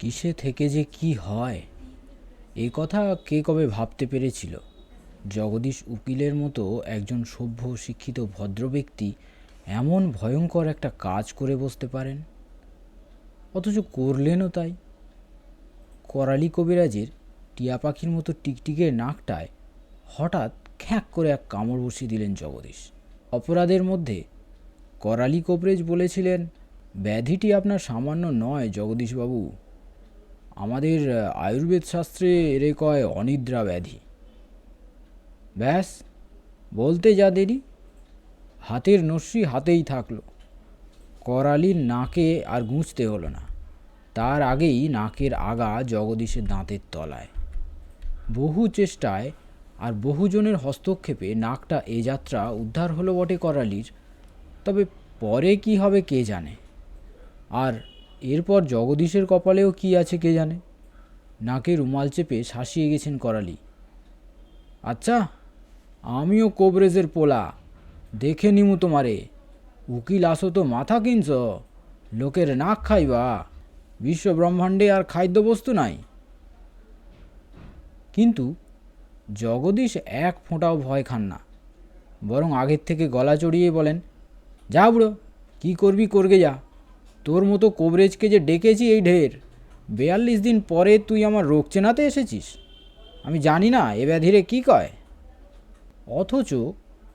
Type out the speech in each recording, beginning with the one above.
কিসে থেকে যে কি হয়? এ কথা কে কবে ভাবতে পেরেছিল? জগদীশ উকিলের মতো একজন সভ্য, শিক্ষিত, ভদ্র ব্যক্তি এমন ভয়ঙ্কর একটা কাজ করে বসতে পারেন? অথচ করলেনও তাই। করালি কবিরাজের টিয়া পাখির মতো টিকটিকের নাকটায় হঠাৎ খ্যাঁক করে এক কামড় বসিয়ে দিলেন জগদীশ। অপরাধের মধ্যে করালি কবরেজ বলেছিলেন, ব্যাধিটি আপনার সামান্য নয় জগদীশবাবু। আমাদের আয়ুর্বেদ শাস্ত্রে এরে কয় অনিদ্রা ব্যাধি। ব্যাস, বলতে যা দেরি, হাতের নস্যি হাতেই থাকল। করালির নাকে আর গুঁজতে হলো না। তার আগেই নাকের আগা জগদীশের দাঁতের তলায়। বহু চেষ্টায় আর বহুজনের হস্তক্ষেপে নাকটা এ যাত্রা উদ্ধার হলো বটে করালির। তবে পরে কি হবে কে জানে? আর এরপর জগদীশের কপালেও কি আছে কে জানে? নাকে রুমাল চেপে শাসিয়ে গেছেন করালি। আচ্ছা আমিও কোবরেজের পোলা। দেখে নিমু তোমারে। উকিল আসো তো মাথা কিনছ। লোকের নাক খাইবা। বিশ্ব ব্রহ্মাণ্ডে আর খাদ্য বস্তু নাই। কিন্তু জগদীশ এক ফোঁটাও ভয় খান না। বরং আগের থেকে গলা চড়িয়ে বলেন, যা বুড়ো, কী করবি করগে যা। তোর মতো কোবরেজকে যে ডেকেছি এই ঢের। বেয়াল্লিশ দিন পরে তুই আমার রোগ চেনাতে এসেছিস? আমি জানি না, এ ব্যাধিরে কী কয়? অথচ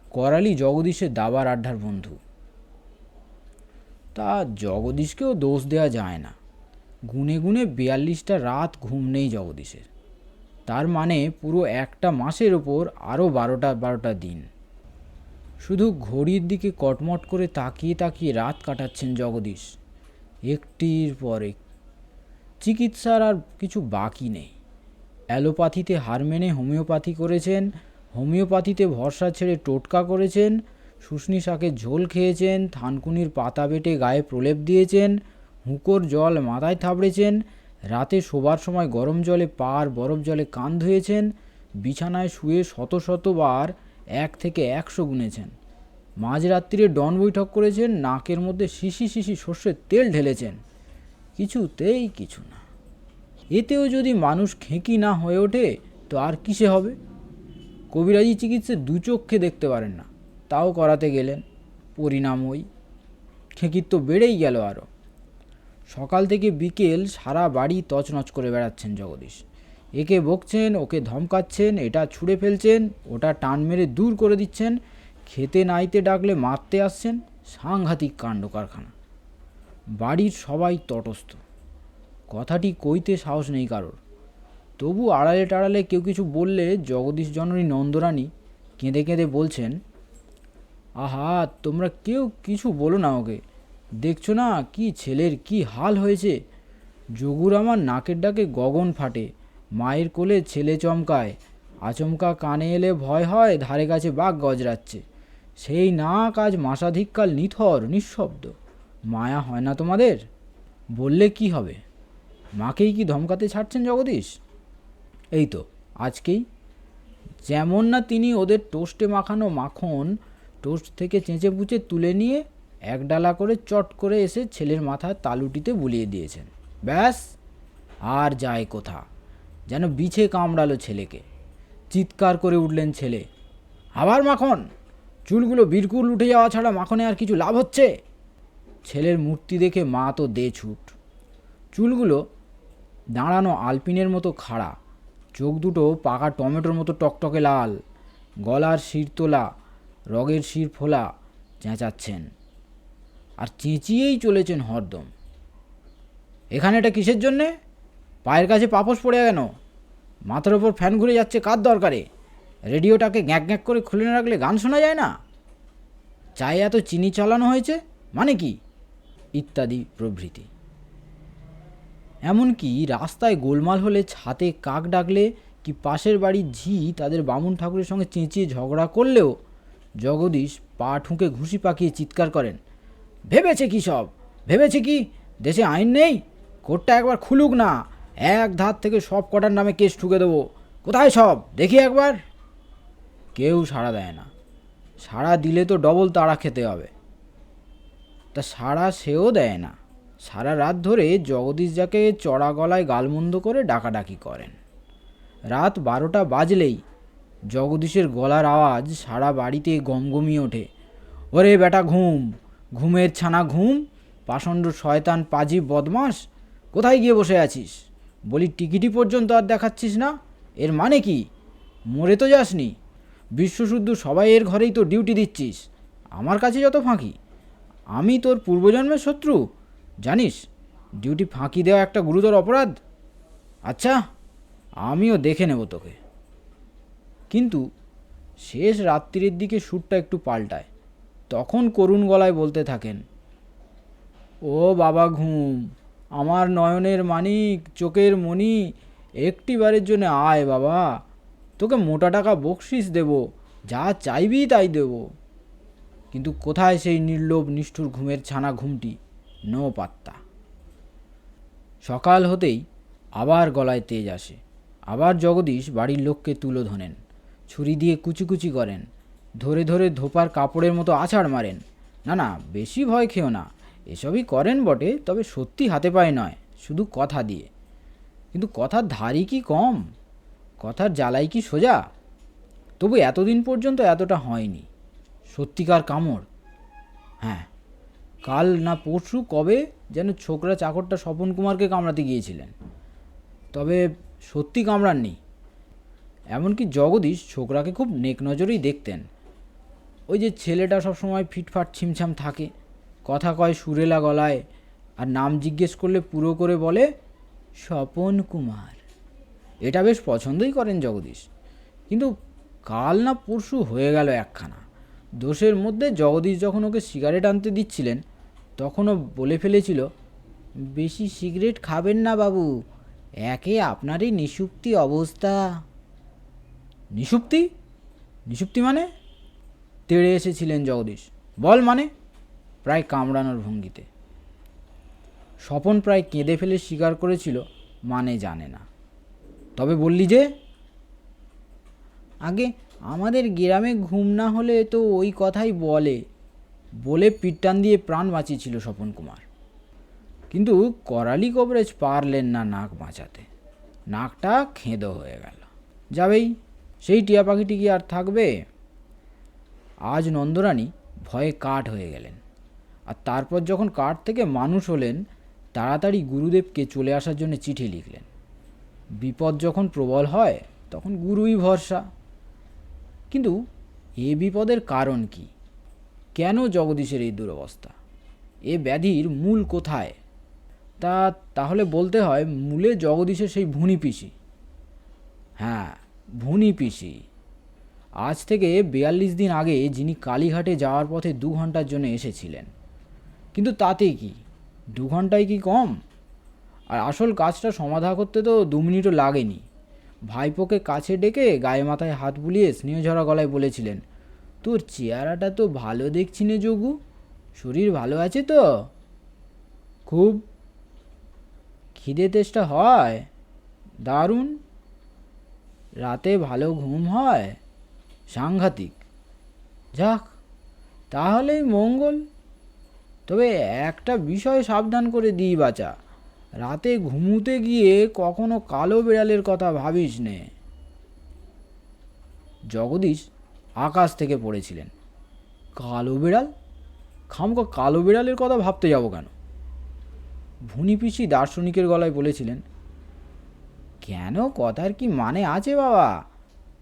করালি জগদীশের দাবার আড্ডার বন্ধু। তা জগদীশকেও দোষ দেওয়া যায় না। গুনে গুনে বিয়াল্লিশটা রাত ঘুম নেই জগদীশের। তার মানে পুরো একটা মাসের ওপর আরও বারোটা বারোটা দিন। শুধু ঘড়ির দিকে কটমট করে তাকিয়ে তাকিয়ে রাত কাটাচ্ছেন জগদীশ। একটির পর এক। চিকিৎসার আর কিছু বাকি নেই। অ্যালোপ্যাথিতে হার মেনে হোমিওপ্যাথি করেছেন, হোমিওপ্যাথিতে ভরসা ছেড়ে টোটকা করেছেন শুশনি শাকের ঝোল খেয়েছেন, থানকুনির পাতা বেটে গায়ে প্রলেপ দিয়েছেন, হুঁকোর জল মাথায় থাবড়েছেন, রাতে শোবার সময় গরম জলে পা বরফ জলে কান ধুয়েছেন, বিছানায় শুয়ে শত শতবার এক থেকে একশো গুনেছেন। মাঝরাত্রিরে ডন বৈঠক করেছেন, নাকের মধ্যে শিশি শিশি সর্ষের তেল ঢেলেছেন। কিছুতেই কিছু না। এতেও যদি মানুষ খেঁকি না হয়ে ওঠে, তো আর কিসে হবে? কবিরাজি চিকিৎসা দু চোখে দেখতে পারেন না, তাও করাতে গেলেন। পরিণাম ওই। খেঁকির তো বেড়েই গেল আরও সকাল থেকে বিকেল সারা বাড়ি তছনছ করে বেড়াচ্ছেন জগদীশ। একে বকছেন, ওকে ধমকাচ্ছেন, এটা ছুঁড়ে ফেলছেন, ওটা টান মেরে দূর করে দিচ্ছেন খেতে নাইতে ডাকলে মারতে আসছেন সাংঘাতিক কাণ্ড কারখানা। বাড়ির সবাই তটস্থ। কথাটি কইতে সাহস নেই কারোর। তবু আড়ালে টাড়ালে কেউ কিছু বললে জগদীশ জননী নন্দরানী কেঁদে কেঁদে বলছেন, আহা, তোমরা কেউ কিছু বলো না ওকে। দেখছ না কি ছেলের কি হাল হয়েছে? যোগুর আমার নাকের ডাকে গগন ফাটে, মায়ের কোলে ছেলে চমকায়। আচমকা কানে এলে ভয় হয়, ধারে কাছে বাঘ গজরাচ্ছে। সেই নাক আজ মাসাধিককাল নিথর, নিঃশব্দ। মায়া হয় না তোমাদের? বললে কি হবে? মাকেই কি ধমকাতে ছাড়ছেন জগদীশ? এই তো, আজকেই। যেমন না তিনি ওদের টোস্টে মাখানো মাখন টোস্ট থেকে চেঁচে পুচে তুলে নিয়ে এক ডালা করে চট করে এসে ছেলের মাথায় তালুটিতে বুলিয়ে দিয়েছেন। ব্যাস, আর যায় কোথা? যেন বিছে কামড়ালো ছেলেকে। চিৎকার করে উঠলেন ছেলে। আবার মাখন! চুলগুলো বিরকুল উঠে যাওয়া ছাড়া মাখনে আর কিছু লাভ হচ্ছে? ছেলের মূর্তি দেখে মা তো দে ছুট। চুলগুলো দাঁড়ানো আলপিনের মতো খাড়া। চোখ দুটো পাকা টমেটোর মতো টকটকে লাল। গলার শির তোলা, রগের শির ফোলা চেঁচাচ্ছেন। আর চেঁচিয়েই চলেছেন হরদম। এখানে এটা কিসের জন্যে? পায়ের কাছে পাপস পড়ে কেন? মাথার ওপর ফ্যান ঘুরে যাচ্ছে কার দরকারে? রেডিওটাকে গ্যাঁক গ্যাঁক করে খুলে না রাখলে গান শোনা যায় না? চায়ে এত চিনি চালানো হয়েছে? মানে কি? ইত্যাদি প্রভৃতি। এমনকি রাস্তায় গোলমাল হলে ছাতে কাক ডাকলে কি পাশের বাড়ির ঝি তাদের বামুন ঠাকুরের সঙ্গে চেঁচিয়ে ঝগড়া করলেও জগদীশ পা ঠুঁকে ঘুষি পাকিয়ে চিৎকার করেন, ভেবেছে কি সব? ভেবেছে কি? দেশে আইন নেই? কোর্টটা একবার খুলুক না। এক ধার থেকে সব কটার নামে কেস ঠুকে দেবো। কোথায় সব? দেখি একবার। কেউ সাড়া দেয় না। সাড়া দিলে তো ডবল তাড়া খেতে হবে। তা সাড়া সেও দেয় না। সারা রাত ধরে জগদীশ যাকে চড়া গলায় গালমন্দ করে ডাকাডাকি করেন। রাত বারোটা বাজলেই জগদীশের গলার আওয়াজ সারা বাড়িতে গমগমিয়ে ওঠে। ওরে বেটা ঘুম, ঘুমের ছানা ঘুম, পাষণ্ড শয়তান পাজি বদমাস কোথায় গিয়ে বসে আছিস? বলি, টিকিটি পর্যন্ত আর দেখাচ্ছিস না? এর মানে কি? মরে তো যাসনি। বিশ্বশুদ্ধ সবাই এর ঘরেই তো ডিউটি দিচ্ছিস। আমার কাছে যত ফাঁকি। আমি তোর পূর্বজন্মের শত্রু। জানিস ডিউটি ফাঁকি দেওয়া একটা গুরুতর অপরাধ। আচ্ছা আমিও দেখে নেব তোকে। কিন্তু শেষ রাত্রির দিকে সুরটা একটু পাল্টায়। তখন করুণ গলায় বলতে থাকেন, ও বাবা ঘুম, আমার নয়নের মানিক, চোখের মণি, একটিবারের জন্য আয় বাবা। তোকে মোটা টাকা বকশিস দেব, যা চাইবি তাই দেব। কিন্তু কোথায় সেই নির্লোভ নিষ্ঠুর ঘুমের ছানা ঘুমটি? নো পাত্তা। সকাল হতেই আবার গলায় তেজ আসে। আবার জগদীশ বাড়ির লোককে তুলো ধরেন ছুরি দিয়ে কুচি করেন, ধরে ধরে ধোপার কাপড়ের মতো আছাড় মারেন। না না, বেশি ভয় খেও না, এসবই করেন বটে, তবে সত্যি হাতে পায়ে নয়, শুধু কথা দিয়ে। কিন্তু কথার ধারই কি কম? কথার জ্বালাই কি সোজা? তবু এতদিন পর্যন্ত এতটা হয়নি। সত্যিকার কামড়? হ্যাঁ। কাল না পরশু কবে যেন ছোকরা চাকরটা স্বপন কুমারকে কামড়াতে গিয়েছিলেন। তবে সত্যি কামড়াননি। এমনকি জগদীশ ছোকরাকে খুব নেক নজরেই দেখতেন। ওই যে ছেলেটা সবসময় ফিটফাট ছিমছাম থাকে, কথা কয় সুরেলা গলায়, আর নাম জিজ্ঞেস করলে পুরো করে বলে, স্বপন কুমার। এটা বেশ পছন্দই করেন জগদীশ। কিন্তু কাল না পরশু হয়ে গেল একখানা। দোষের মধ্যে জগদীশ যখন ওকে সিগারেট আনতে দিচ্ছিলেন, তখনও বলে ফেলেছিল, বেশি সিগারেট খাবেন না বাবু, একে আপনারই নিষুপ্তি অবস্থা। নিষুপ্তি? নিষুপ্তি মানে? তেড়ে এসেছিলেন জগদীশ। বল মানে? প্রায় কামড়ানোর ভঙ্গিতে। স্বপন প্রায় কেঁদে ফেলে স্বীকার করেছিল মানে জানে না। তবে বললি যে, আগে আমাদের গ্রামে ঘুম না হলে তো ওই কথাই বলে বলে পিটটান দিয়ে প্রাণ বাঁচিয়েছিল স্বপন কুমার। কিন্তু করালি কবরেজ পারলেন না নাক বাঁচাতে। নাকটা খেঁদো হয়ে গেল। যাবেই, সেই টিয়া পাখিটি কি আর থাকবে? আজ নন্দরানী ভয়ে কাঠ হয়ে গেলেন। আর তারপর যখন কাঠ থেকে মানুষ হলেন, তাড়াতাড়ি গুরুদেবকে চলে আসার জন্য চিঠি লিখলেন। বিপদ যখন প্রবল হয়, তখন গুরুই ভরসা। কিন্তু এ বিপদের কারণ কি? কেন জগদীশের এই দুরবস্থা? এ ব্যাধির মূল কোথায়? তা তাহলে বলতে হয়, মূলে জগদীশের সেই ভুনি পিসি। হ্যাঁ ভুনি পিসি। আজ থেকে বিয়াল্লিশ দিন আগে যিনি কালীঘাটে যাওয়ার পথে দু ঘণ্টার জন্য এসেছিলেন। কিন্তু তাতে কি? দু ঘন্টায় কি কম? আর আসল কাজটা সমাধা করতে তো দু মিনিটও লাগেনি। ভাইপোকে কাছে ডেকে গায়ে মাথায় হাত বুলিয়ে স্নেহঝরা গলায় বলেছিলেন, তোর চেহারাটা তো ভালো দেখছি নে যোগু, শরীর ভালো আছে তো? খুব। খিদে তেষ্টা হয়? দারুণ। রাতে ভালো ঘুম হয়? সাংঘাতিক। যাক, তাহলেই মঙ্গল। তবে একটা বিষয় সাবধান করে দিই বাচা রাতে ঘুমুতে গিয়ে কখনো কালো বিড়ালের কথা ভাবিস নে। জগদীশ আকাশ থেকে পড়েছিলেন। কালো বিড়াল? খামকা, কালো বিড়ালের কথা ভাবতে যাব কেন? ভুনিপিসি দার্শনিকের গলায় বলেছিলেন, কেন? কথার কি মানে আছে বাবা?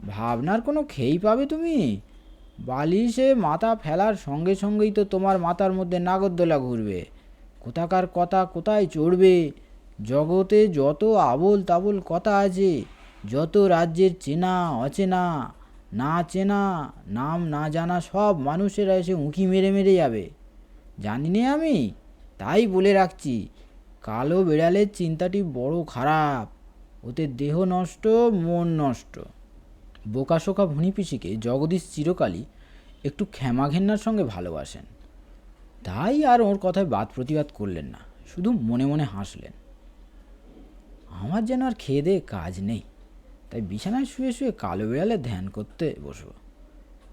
ভাবনার কোনো খেই পাবে তুমি? বালিশে মাথা ফেলার সঙ্গে সঙ্গেই তো তোমার মাথার মধ্যে নাগরদোলা ঘুরবে। কোথাকার কথা কোথায় চড়বে? জগতে যত আবোল তাবোল কথা আছে, যত রাজ্যের চেনা অচেনা, না চেনা, নাম না জানা সব মানুষেরা এসে উঁকি মেরে মেরে যাবে। জানি নে আমি? তাই বলে রাখছি, কালো বেড়ালের চিন্তাটি বড় খারাপ, ওতে দেহ নষ্ট, মন নষ্ট। বোকাশোকা ভুনিপিসিকে জগদীশ চিরকালই একটু ক্ষমা ঘেন্নার সঙ্গে ভালোবাসেন। তাই আর ওর কথায় বাদ প্রতিবাদ করলেন না, শুধু মনে মনে হাসলেন। আমার যেন আর খেয়ে দেয়ে কাজ নেই, তাই বিছানায় শুয়ে শুয়ে কালো বিড়ালে ধ্যান করতে বসব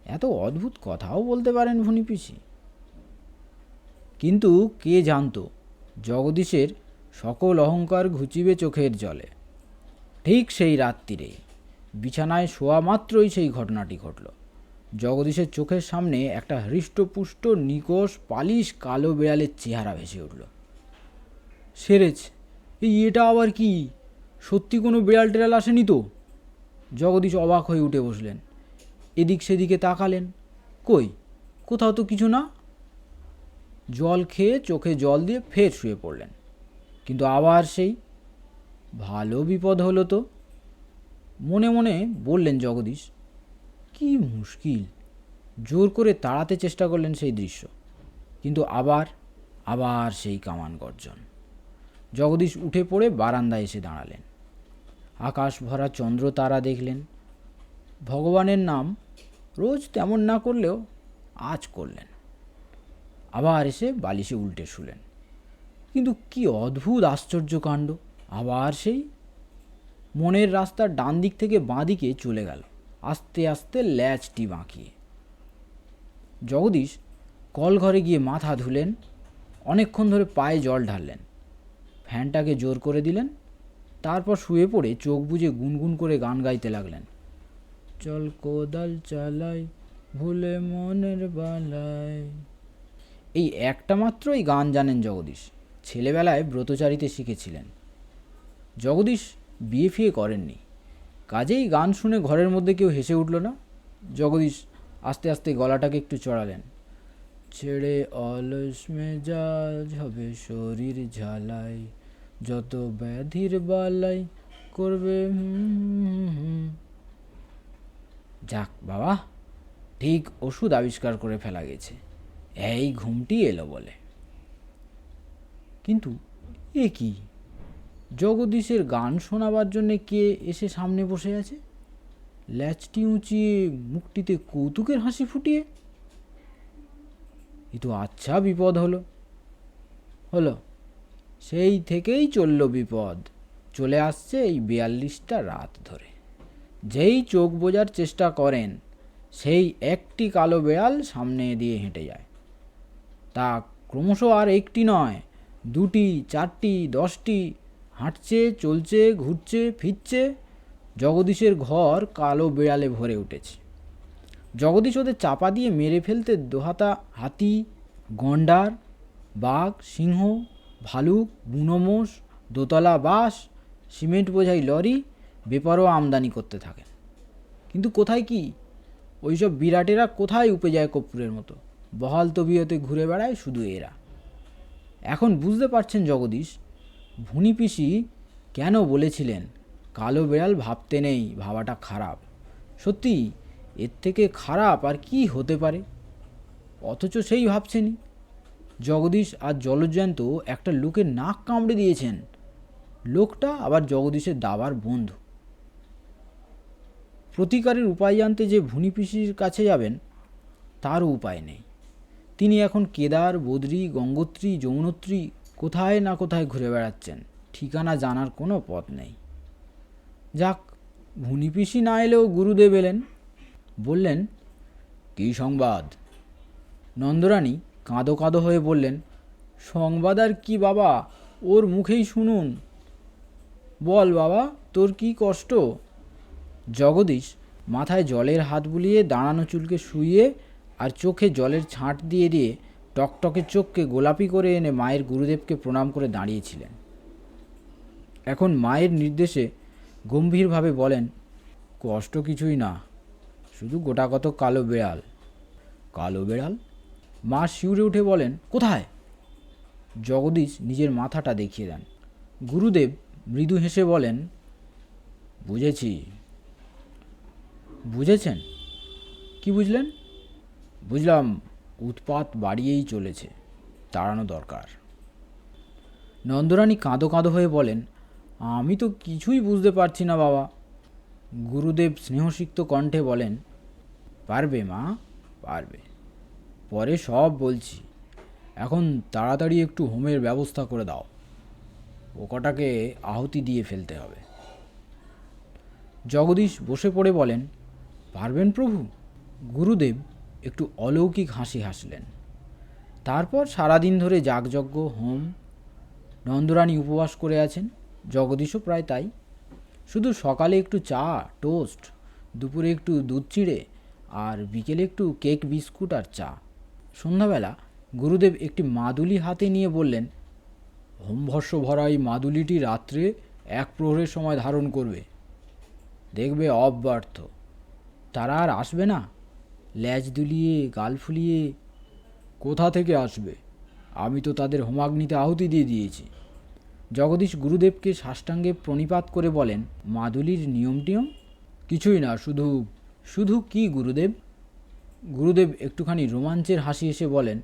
এত অদ্ভুত কথাও বলতে পারেন ভুনি পিসি। কিন্তু কে জানতো, জগদীশের সকল অহংকার ঘুচিবে চোখের জলে। ঠিক সেই রাত্রিরে বিছানায় শোয়া মাত্রই সেই ঘটনাটি ঘটল। জগদীশের চোখের সামনে একটা হৃষ্টপুষ্ট নিকষ পালিশ কালো বেড়ালের চেহারা ভেসে উঠল। সেরেছ, এই এটা আবার কি? সত্যি কোনো বিড়াল টেড়াল আসেনি তো? জগদীশ অবাক হয়ে উঠে বসলেন। এদিক সেদিকে তাকালেন। কই, কোথাও তো কিছু না? জল খেয়ে চোখে জল দিয়ে ফের শুয়ে পড়লেন। কিন্তু আবার সেই ভালো বিপদ হলো তো? মনে মনে বললেন জগদীশ কি মুশকিল। জোর করে তাড়াতে চেষ্টা করলেন সেই দৃশ্য। কিন্তু আবার আবার সেই কামান গর্জন। জগদীশ উঠে পড়ে বারান্দায় এসে দাঁড়ালেন। আকাশ ভরা চন্দ্র তারা দেখলেন। ভগবানের নাম রোজ তেমন না করলেও আজ করলেন। আবার এসে বালিশে উল্টে শুলেন। কিন্তু কি অদ্ভুত আশ্চর্য কাণ্ড। আবার সেই মনের রাস্তার ডান দিক থেকে বাঁ দিকে চলে গেল। আস্তে আস্তে ল্যাচটি বাঁকিয়ে জগদীশ কল ঘরে গিয়ে মাথা ধুলেন, অনেকক্ষণ ধরে পায়ে জল ঢাললেন। ফ্যানটাকে জোর করে দিলেন, তারপর শুয়ে পড়ে চোখ বুজে গুনগুন করে গান গাইতে লাগলেন। চল কোদাল চালাই, ভুলে মনের বালাই। এই একটা মাত্রই গান জানেন জগদীশ। ছেলেবেলায় ব্রতচারিতে শিখেছিলেন। জগদীশ বিয়ে ফিয়ে করেননি। কাজেই গান শুনে ঘরের মধ্যে কেউ হেসে উঠল না। জগদীশ আস্তে আস্তে গলাটাকে একটু চড়ালেন। ছেড়ে অলস মেজাজ হবে শরীর ঝালাই, যত ব্যাধির বালাই করবে। যাক বাবা, ঠিক ওষুধ আবিষ্কার করে ফেলা গেছে। এই ঘুমটি এলো বলে। কিন্তু এ কি? জগদীশের গান শোনাবার জন্যে কে এসে সামনে বসে আছে? ল্যাচটি উঁচিয়ে মুখটিতে কৌতুকের হাসি ফুটিয়ে? এ তো আচ্ছা বিপদ হলো। হলো, সেই থেকেই চলল বিপদ। চলে আসছে এই বিয়াল্লিশটা রাত ধরে। যেই চোখ বোঝার চেষ্টা করেন, সেই একটি কালো বেড়াল সামনে দিয়ে হেঁটে যায়। তা ক্রমশ আর একটি নয়, দুটি, চারটি, দশটি হাঁটছে, চলছে, ঘুরছে, ফিরছে, জগদীশের ঘর কালো বেড়ালে ভরে উঠেছে। জগদীশ ওদের চাপা দিয়ে মেরে ফেলতে দোহাতা, হাতি, গন্ডার, বাঘ, সিংহ, ভালুক বুনোমোষ দোতলা বাস সিমেন্ট বোঝাই লরি বেপারও আমদানি করতে থাকেন। কিন্তু কোথায় কি? ওইসব বিরাটেরা কোথায় উপে যায় কর্পূরের মতো? বহাল তবিয়তে ঘুরে বেড়ায় শুধু এরা। এখন বুঝতে পারছেন জগদীশ ভুনি পিসি কেন বলেছিলেন, কালো বেড়াল ভাবতে নেই, ভাবাটা খারাপ। সত্যি, এর থেকে খারাপ আর কি হতে পারে? অথচ সেই ভাবছেনই। জগদীশ আর জলজ্যান্ত একটা লোকের নাক কামড়ে দিয়েছেন। লোকটা আবার জগদীশের দাবার বন্ধু। প্রতিকারের উপায় জানতে যে ভুনি পিসির কাছে যাবেন, তারও উপায় নেই। তিনি এখন কেদার, বদ্রী, গঙ্গোত্রী, যমুনোত্রী কোথায় না কোথায় ঘুরে বেড়াচ্ছেন, ঠিকানা জানার কোনো পথ নেই। যাক, ভুনি পিসি না এলেও গুরুদেব এলেন। বললেন, কী সংবাদ? নন্দরানী কাঁদো কাঁদো হয়ে বললেন, সংবাদ আর কি বাবা, ওর মুখেই শুনুন। বল বাবা, তোর কি কষ্ট? জগদীশ মাথায় জলের হাত বুলিয়ে দাঁড়ানো চুলকে শুইয়ে আর চোখে জলের ছাঁট দিয়ে দিয়ে টকটকে চোখকে গোলাপি করে এনে মায়ের গুরুদেবকে প্রণাম করে দাঁড়িয়েছিলেন। এখন মায়ের নির্দেশে গম্ভীরভাবে বলেন, কষ্ট কিছুই না, শুধু গোটাকত কালো বেড়াল। কালো বেড়াল? মা শিউরে উঠে বলেন, কোথায়? জগদীশ নিজের মাথাটা দেখিয়ে দেন। গুরুদেব মৃদু হেসে বলেন, বুঝেছি। বুঝেছেন? কি বুঝলেন? বুঝলাম উৎপাত বাড়িয়েই চলেছে, তাড়ানো দরকার। নন্দরানী কাঁদো কাঁদো হয়ে বলেন, আমি তো কিছুই বুঝতে পারছি না বাবা। গুরুদেব স্নেহসিক্ত কণ্ঠে বলেন, পারবে মা, পারবে। পরে সব বলছি। এখন তাড়াতাড়ি একটু হোমের ব্যবস্থা করে দাও। পোকাটাকে আহুতি দিয়ে ফেলতে হবে। জগদীশ বসে পড়ে বলেন, পারবেন প্রভু। গুরুদেব একটু অলৌকিক হাসি হাসলেন। তারপর সারাদিন ধরে যাগযজ্ঞ, হোম, নন্দরানী উপবাস করে আছেন। জগদীশও প্রায় তাই। শুধু সকালে একটু চা, টোস্ট, দুপুরে একটু দুধ চিড়ে, আর বিকেলে একটু কেক, বিস্কুট আর চা। সন্ধ্যাবেলা গুরুদেব একটি মাদুলি হাতে নিয়ে বললেন, হোমভস্য ভরা এই মাদুলিটি রাত্রে এক প্রহরের সময় ধারণ করবে। দেখবে অব্যর্থ। তারা আর আসবে না? ল্যাজ দুলিয়ে, গাল ফুলিয়ে, কোথা থেকে আসবে? আমি তো তাদের হোমাগ্নিতে আহুতি দিয়ে দিয়েছি। জগদীশ গুরুদেবকে সাষ্টাঙ্গে প্রণিপাত করে বলেন, মাদুলির নিয়ম টিয়ম কিছুই না, শুধু শুধু কি, গুরুদেব? গুরুদেব একটুখানি রোমাঞ্চের হাসি এসে বলেন,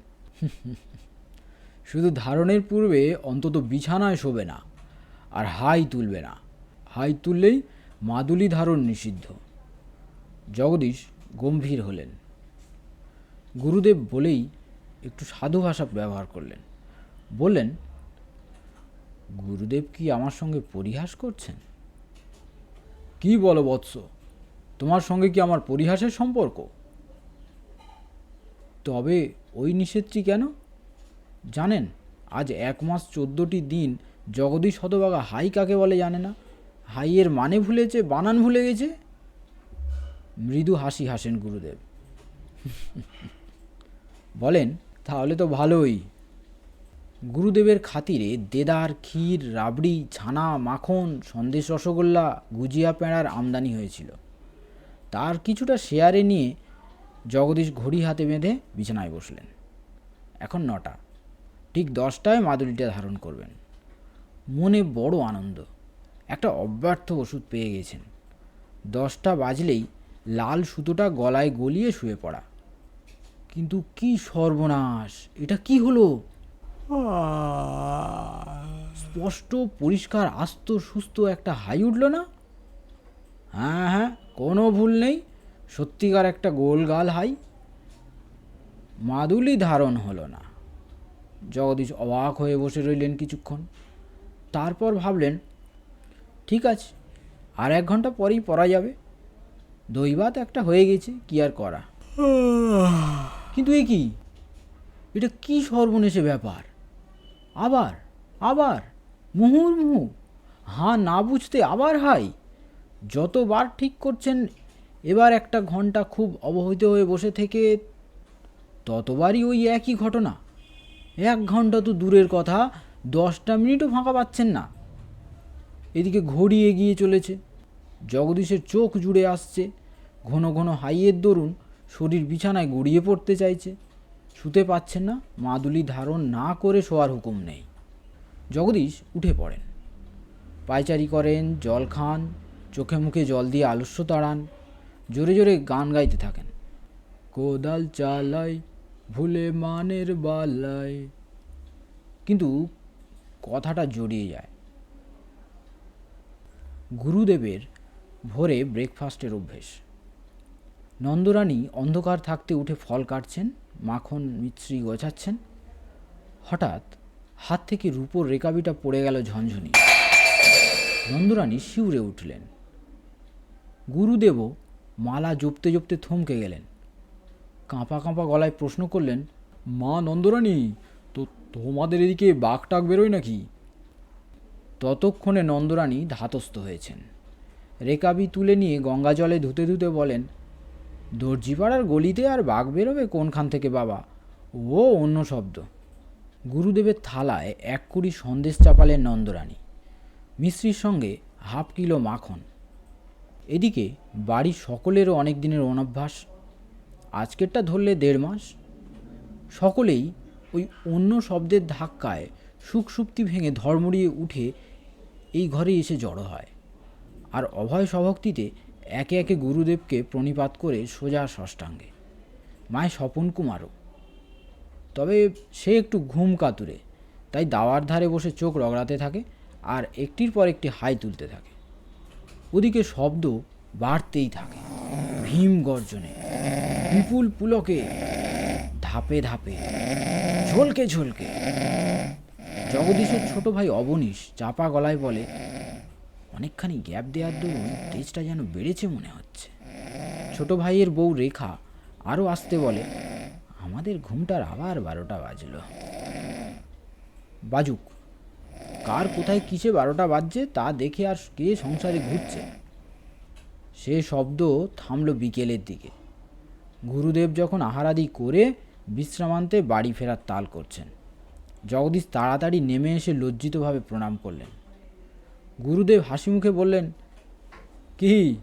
শুধু ধারণের পূর্বে অন্তত বিছানায় শোবে না, আর হাই তুলবে না। হাই তুললেই মাদুলি ধারণ নিষিদ্ধ। জগদীশ গম্ভীর হলেন। গুরুদেব বলেই একটু সাধু ভাষা ব্যবহার করলেন। বললেন, গুরুদেব কি আমার সঙ্গে পরিহাস করছেন? কি বলো বৎস, তোমার সঙ্গে কি আমার পরিহাসের সম্পর্ক? তবে ওই নিষেধটি কেন? জানেন, আজ এক মাস চোদ্দোটি দিন জগদীশ শতভাগা হাই কাকে বলে জানে না? হাইয়ের মানে ভুলেছে, বানান ভুলে গেছে? মৃদু হাসি হাসেন গুরুদেব। বলেন, তাহলে তো ভালোই। গুরুদেবের খাতিরে দেদার ক্ষীর, রাবড়ি, ছানা, মাখন, সন্দেশ রসগোল্লা, গুজিয়া পেঁড়ার আমদানি হয়েছিল। তার কিছুটা শেয়ারে নিয়ে জগদীশ ঘড়ি হাতে বেঁধে বিছানায় বসলেন। এখন নটা। ঠিক দশটায় মাদুলিটা ধারণ করবেন। মনে বড় আনন্দ। একটা অব্যর্থ ওষুধ পেয়ে গেছেন। দশটা বাজলেই লাল সুতোটা গলায় গলিয়ে শুয়ে পড়া। কিন্তু কি সর্বনাশ, এটা কি হলো? স্পষ্ট, পরিষ্কার, আস্ত, সুস্থ একটা হাই উঠল না? হ্যাঁ হ্যাঁ কোনো ভুল নেই, সত্যিকার একটা গোলগাল হাই। মাদুলি ধারণ হলো না। জগদীশ অবাক হয়ে বসে রইলেন কিছুক্ষণ। তারপর ভাবলেন, ঠিক আছে, আর এক ঘণ্টা পরেই পরা যাবে। দৈবাত একটা হয়ে গেছে, কি আর করা? কিন্তু এ কি? এটা কি সর্বনেশে ব্যাপার? আবার আবার মুহুর্মুহু হাঁ না বুঝতে আবার হাই, যতবার ঠিক করছেন, এবার একটা ঘণ্টা খুব অবহিত হয়ে বসে থেকে ততবারই ওই একই ঘটনা। এক ঘণ্টা তো দূরের কথা, দশটা মিনিটও ফাঁকা পাচ্ছেন না। এদিকে ঘড়ি এগিয়ে চলেছে। জগদীশের চোখ জুড়ে আসছে। ঘন ঘন হাইয়ের দরুন শরীর বিছানায় গড়িয়ে পড়তে চাইছে। শুতে পাচ্ছেন না, মাদুলি ধারণ না করে শোয়ার হুকুম নেই। জগদীশ উঠে পড়েন। পায়চারি করেন, জল খান, চোখে মুখে জল দিয়ে আলস্য তাড়ান, জোরে জোরে গান গাইতে থাকেন। কোদাল চালাই, ভুলে মানের বালাই। কিন্তু কথাটা জড়িয়ে যায়। গুরুদেবের ভোরে ব্রেকফাস্টের অভ্যেস। নন্দরানী অন্ধকার থাকতে উঠে ফল কাটছেন, মাখন মিশ্রি গোছাচ্ছেন। হঠাৎ হাত থেকে রূপোর রেকাবিটা পড়ে গেল ঝনঝনি। নন্দরানী শিউরে উঠলেন। গুরুদেবও মালা জপতে জপতে থমকে গেলেন। কাঁপা কাঁপা গলায় প্রশ্ন করলেন, মা নন্দরানী, তো তোমাদের এদিকে বাঘ টাক বেরোয় নাকি? ততক্ষণে নন্দরানী ধাতস্থ হয়েছেন। রেকাবি তুলে নিয়ে গঙ্গা জলে ধুতে ধুতে বলেন, দর্জিপাড়ার গলিতে আর বাঘ বেরোবে কোনখান থেকে বাবা? ও অন্য শব্দ। গুরুদেবের থালায় এক কুড়ি সন্দেশ চাপালেন নন্দরানী। মিশ্রির সঙ্গে হাফ কিলো মাখন। এদিকে বাড়ির সকলেরও অনেক দিনের অনভ্যাস। আজকেরটা ধরলে দেড় মাস। সকলেই ওই অন্য শব্দের ধাক্কায় সুখ সুপ্তি ভেঙে ধর্মড়িয়ে উঠে এই ঘরে এসে জড়ো হয়। আর অভয় স্বভক্তিতে একে একে গুরুদেবকে প্রণিপাত করে সোজা ষষ্ঠাঙ্গে মায় স্বপন কুমারও। তবে সে একটু ঘুম কাতুরে, তাই দাওয়ার ধারে বসে চোখ রগড়াতে থাকে আর একটির পর একটি হাই তুলতে থাকে। ওদিকে শব্দ বাড়তেই থাকে, ভীম গর্জনে, বিপুল পুলকে, ধাপে ধাপে, ঝলকে ঝলকে। জগদীশের ছোট ভাই অবনীশ চাপা গলায় বলে অনেকখানি গ্যাপ দেওয়ার দরুন তেজটা যেন বেড়েছে মনে হচ্ছে। ছোট ভাইয়ের বউ রেখা আরও আসতে বলে, আমাদের ঘুমটার আবার বারোটা বাজলো। বাজুক, কার কোথায় কিসে বারোটা বাজছে তা দেখে আর কে সংসারে ঘুরছে? সে শব্দ থামল বিকেলের দিকে। গুরুদেব যখন আহারাদি করে বিশ্রামান্তে বাড়ি ফেরার তাল করছেন। জগদীশ তাড়াতাড়ি নেমে এসে লজ্জিতভাবে প্রণাম করলেন। গুরুদেব হাসি মুখে বললেন, কি?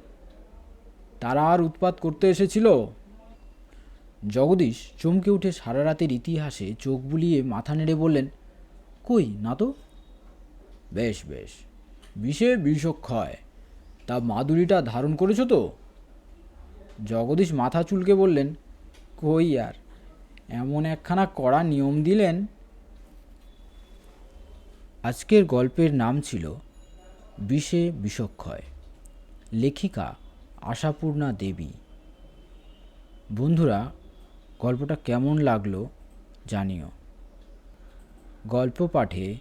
তারা আর উৎপাত করতে এসেছিল? জগদীশ চমকে উঠে সারা রাতের ইতিহাসে চোখ বুলিয়ে মাথা নেড়ে বললেন, কই, না তো? বেশ বেশ। বিষে বিষক্ষয়। তা মাদুরিটা ধারণ করেছ তো? জগদীশ মাথা চুলকে বললেন, কই আর, এমন একখানা কড়া নিয়ম দিলেন? আজকের গল্পের নাম ছিল বিষে বিষক্ষয়। লেখিকা আশাপূর্ণা দেবী। বন্ধুরা গল্পটা কেমন লাগল জানিও। গল্প পাঠে